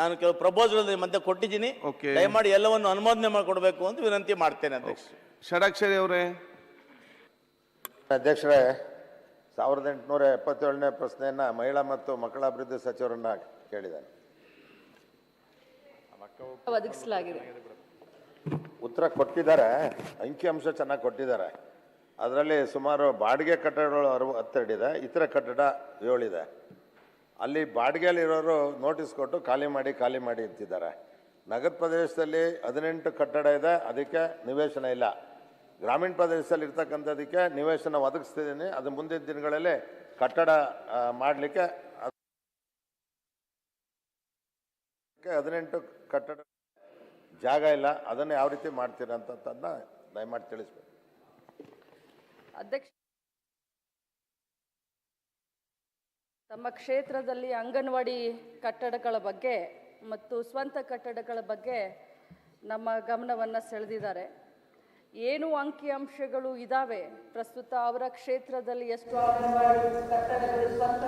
ನಾನು ಕೆಲವು ಪ್ರಪೋಸಲ್ ಮಧ್ಯೆ ಕೊಟ್ಟಿದ್ದೀನಿ. Okay. ದಯಮಾಡಿ ಎಲ್ಲವನ್ನು ಅನುಮೋದನೆ ಮಾಡಿಕೊಡ್ಬೇಕು ಅಂತ ವಿನಂತಿ ಮಾಡ್ತೇನೆ ಅಧ್ಯಕ್ಷ. ಷಡಾಕ್ಷರಿ ಅವರೇ. ಅಧ್ಯಕ್ಷರೇ ಸಾವಿರದ ಎಂಟುನೂರ ಎಪ್ಪತ್ತೇಳನೇ ಪ್ರಶ್ನೆಯನ್ನು ಮಹಿಳಾ ಮತ್ತು ಮಕ್ಕಳ ಅಭಿವೃದ್ಧಿ ಸಚಿವರನ್ನ ಕೇಳಿದ್ದಾರೆ ಒದಗಿಸಲಾಗಿದೆ. ಉತ್ತರ ಕೊಟ್ಟಿದ್ದಾರೆ ಅಂಕಿಅಂಶ ಚೆನ್ನಾಗಿ ಕೊಟ್ಟಿದ್ದಾರೆ. ಅದರಲ್ಲಿ ಸುಮಾರು ಬಾಡಿಗೆ ಕಟ್ಟಡಗಳು ಅರವ ಹತ್ತೆರಡಿದೆ ಇತರ ಕಟ್ಟಡ ಏಳಿದೆ ಅಲ್ಲಿ ಬಾಡಿಗೆಯಲ್ಲಿರೋರು ನೋಟಿಸ್ ಕೊಟ್ಟು ಖಾಲಿ ಮಾಡಿ ಖಾಲಿ ಮಾಡಿ ಅಂತಿದ್ದಾರೆ. ನಗರ ಪ್ರದೇಶದಲ್ಲಿ ಹದಿನೆಂಟು ಕಟ್ಟಡ ಇದೆ, ಅದಕ್ಕೆ ನಿವೇಶನ ಇಲ್ಲ. ಗ್ರಾಮೀಣ ಪ್ರದೇಶದಲ್ಲಿ ಇರ್ತಕ್ಕಂಥದಕ್ಕೆ ನಿವೇಶನ ಒದಗಿಸ್ತಿದ್ದೀನಿ. ಅದು ಮುಂದಿನ ದಿನಗಳಲ್ಲಿ ಕಟ್ಟಡ ಮಾಡಲಿಕ್ಕೆ ಹದಿನೆಂಟು ಕಟ್ಟಡ ಜಾಗ ಇಲ್ಲ. ಅದನ್ನು ಯಾವ ರೀತಿ ಮಾಡ್ತೀರಾ ದಯಮಾಡಿ ತಿಳಿಸ್ಬೇಕು. ಅಧ್ಯಕ್ಷ ತಮ್ಮ ಕ್ಷೇತ್ರದಲ್ಲಿ ಅಂಗನವಾಡಿ ಕಟ್ಟಡಗಳ ಬಗ್ಗೆ ಮತ್ತು ಸ್ವಂತ ಕಟ್ಟಡಗಳ ಬಗ್ಗೆ ನಮ್ಮ ಗಮನವನ್ನು ಸೆಳೆದಿದ್ದಾರೆ. ಏನು ಅಂಕಿಅಂಶಗಳು ಇದ್ದಾವೆ ಪ್ರಸ್ತುತ ಅವರ ಕ್ಷೇತ್ರದಲ್ಲಿ ಎಷ್ಟು ಅಂಗನವಾಡಿ ಕಟ್ಟಡಗಳು ಸ್ವಂತ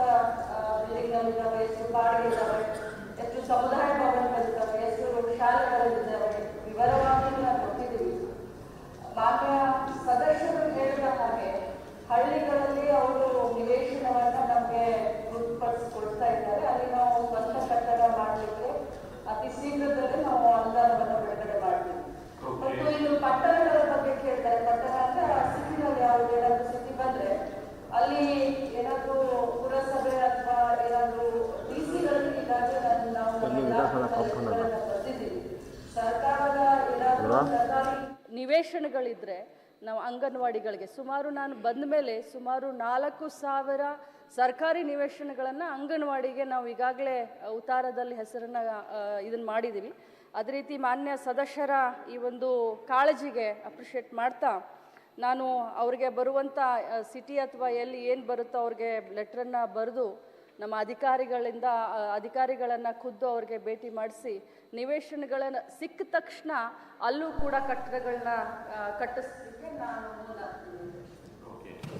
ಎಷ್ಟು ಸಮುದಾಯ ಭವನಗಳಿದ್ದಾವೆ ಎಷ್ಟು ಶಾಲೆಗಳಿದ್ದಾವೆ ವಿವರವಾಗಿ ನಾವು ಕೊಟ್ಟಿದ್ದೀವಿ ಮಾನ್ಯ ಸದಸ್ಯರು ಹೇಳಿದ ಹಾಗೆ ಹಳ್ಳಿಗಳಲ್ಲಿ ಅವರು ನಿವೇಶನವನ್ನ ನಮಗೆ ಗುರುಪಡಿಸಿಕೊಡ್ತಾ ಇದ್ದಾರೆ ಅಲ್ಲಿ ನಾವು ಸ್ವಂತ ಕಟ್ಟಡ ಮಾಡಲಿಕ್ಕೆ ಅತಿ ಶೀಘ್ರದಲ್ಲೇ ನಾವು ಅನುದಾನವನ್ನು ಬಿಡುಗಡೆ ಮಾಡ್ತೀವಿ ಮತ್ತು ಇನ್ನು ಪಟ್ಟಣಗಳ ಬಗ್ಗೆ ಕೇಳ್ತಾರೆ ಪಟ್ಟಣ ಅಂದ್ರೆ ಸಿಟಿನಲ್ಲಿ ಯಾವ್ದು ಏನಾದ್ರು ಬಂದ್ರೆ ಅಲ್ಲಿ ಏನಾದ್ರು ಪುರಸಭೆ ಅಥವಾ ಏನಾದ್ರು ಡಿ ಸಿಗಳಲ್ಲಿ ಈಗಾಗಲೇ ನಾನು- ನಾವು ಬರ್ತಿದ್ದೀವಿ. ಸರ್ಕಾರದ ಏನಾದ್ರು ಸರ್ಕಾರಿ ನಿವೇಶನಗಳಿದ್ರೆ ನಾವು ಅಂಗನವಾಡಿಗಳಿಗೆ ಸುಮಾರು ನಾನು ಬಂದ ಮೇಲೆ ಸುಮಾರು ನಾಲ್ಕು ಸಾವಿರ ಸರ್ಕಾರಿ ನಿವೇಶನಗಳನ್ನು ಅಂಗನವಾಡಿಗೆ ನಾವು ಈಗಾಗಲೇ ಉತ್ತಾರದಲ್ಲಿ ಹೆಸರನ್ನು ಇದನ್ನು ಮಾಡಿದ್ದೀವಿ ಅದೇ ರೀತಿ ಮಾನ್ಯ ಸದಸ್ಯರ ಈ ಒಂದು ಕಾಳಜಿಗೆ ಅಪ್ರಿಷಿಯೇಟ್ ಮಾಡ್ತಾ ನಾನು ಅವ್ರಿಗೆ ಬರುವಂಥ ಸಿಟಿ ಅಥವಾ ಎಲ್ಲಿ ಏನು ಬರುತ್ತೋ ಅವ್ರಿಗೆ ಲೆಟ್ರನ್ನು ಬರೆದು ನಮ್ಮ ಅಧಿಕಾರಿಗಳಿಂದ ಅಧಿಕಾರಿಗಳನ್ನು ಖುದ್ದು ಅವ್ರಿಗೆ ಭೇಟಿ ಮಾಡಿಸಿ ನಿವೇಶನಗಳನ್ನು ಸಿಕ್ಕ ತಕ್ಷಣ ಅಲ್ಲೂ ಕೂಡ ಕಟ್ಟಡಗಳನ್ನ ಕಟ್ಟಿಸ್ಲಿಕ್ಕೆ ನಾನು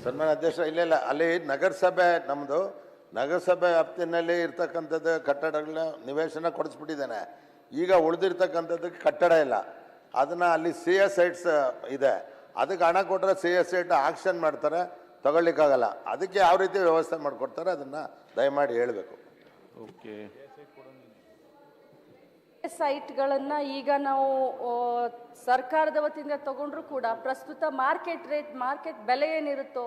ಸನ್ಮಾನ ಅಧ್ಯಕ್ಷ ಇಲ್ಲ ಇಲ್ಲ. ಅಲ್ಲಿ ನಗರಸಭೆ ನಮ್ಮದು ನಗರಸಭೆ ವ್ಯಾಪ್ತಿನಲ್ಲಿ ಇರ್ತಕ್ಕಂಥದ್ದು ಕಟ್ಟಡಗಳನ್ನ ನಿವೇಶನ ಕೊಡಿಸ್ಬಿಟ್ಟಿದ್ದೇನೆ. ಈಗ ಉಳಿದಿರ್ತಕ್ಕಂಥದ್ದು ಕಟ್ಟಡ ಇಲ್ಲ. ಅದನ್ನು ಅಲ್ಲಿ ಸಿ ಎಸ್ ಸೈಟ್ಸ್ ಇದೆ. ಅದಕ್ಕೆ ಹಣ ಕೊಟ್ಟರೆ ಸಿ ಎಸ್ ಐಟ್ ಆಕ್ಷನ್ ಮಾಡ್ತಾರೆ, ತಗೊಳ್ಳಿಕ್ಕಾಗಲ್ಲ. ಅದಕ್ಕೆ ಯಾವ ರೀತಿ ವ್ಯವಸ್ಥೆ ಮಾಡಿಕೊಡ್ತಾರೆ, ಅದನ್ನು ದಯಮಾಡಿ ಹೇಳಬೇಕು. ಓಕೆ. ಸೈಟ್ಗಳನ್ನು ಈಗ ನಾವು ಸರ್ಕಾರದ ವತಿಯಿಂದ ತಗೊಂಡ್ರು ಕೂಡ ಪ್ರಸ್ತುತ ಮಾರ್ಕೆಟ್ ರೇಟ್, ಮಾರ್ಕೆಟ್ ಬೆಲೆ ಏನಿರುತ್ತೋ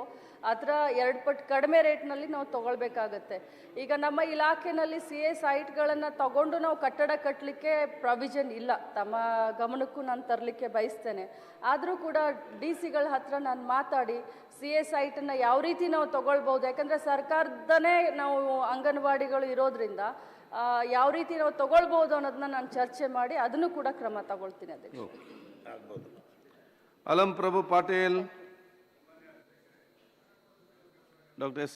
ಅದರ ಎರಡು ಪಟ್ಟು ಕಡಿಮೆ ರೇಟ್ನಲ್ಲಿ ನಾವು ತಗೊಳ್ಬೇಕಾಗತ್ತೆ. ಈಗ ನಮ್ಮ ಇಲಾಖೆಯಲ್ಲಿ ಸಿ ಎ ಸೈಟ್ಗಳನ್ನು ತಗೊಂಡು ನಾವು ಕಟ್ಟಡ ಕಟ್ಟಲಿಕ್ಕೆ ಪ್ರಾವಿಷನ್ ಇಲ್ಲ. ತಮ್ಮ ಗಮನಕ್ಕೂ ನಾನು ತರಲಿಕ್ಕೆ ಬಯಸ್ತೇನೆ. ಆದರೂ ಕೂಡ ಡಿ ಸಿಗಳ ಹತ್ರ ನಾನು ಮಾತಾಡಿ ಸಿ ಎ ಸೈಟನ್ನು ಯಾವ ರೀತಿ ನಾವು ತಗೊಳ್ಬೋದು ಯಾಕಂದರೆ ಸರ್ಕಾರದನೇ ನಾವು ಅಂಗನವಾಡಿಗಳು ಇರೋದ್ರಿಂದ ಯಾವ ರೀತಿ ನಾವು ತಗೊಳ್ಬೋದು ಅನ್ನೋದನ್ನ ನಾನು ಚರ್ಚೆ ಮಾಡಿ ಅದನ್ನು ಕೂಡ ಕ್ರಮ ತಗೊಳ್ತೀನಿ ಅದಕ್ಕೆ ಅಲಂ ಪ್ರಭು ಪಾಟೀಲ್. Doctor S.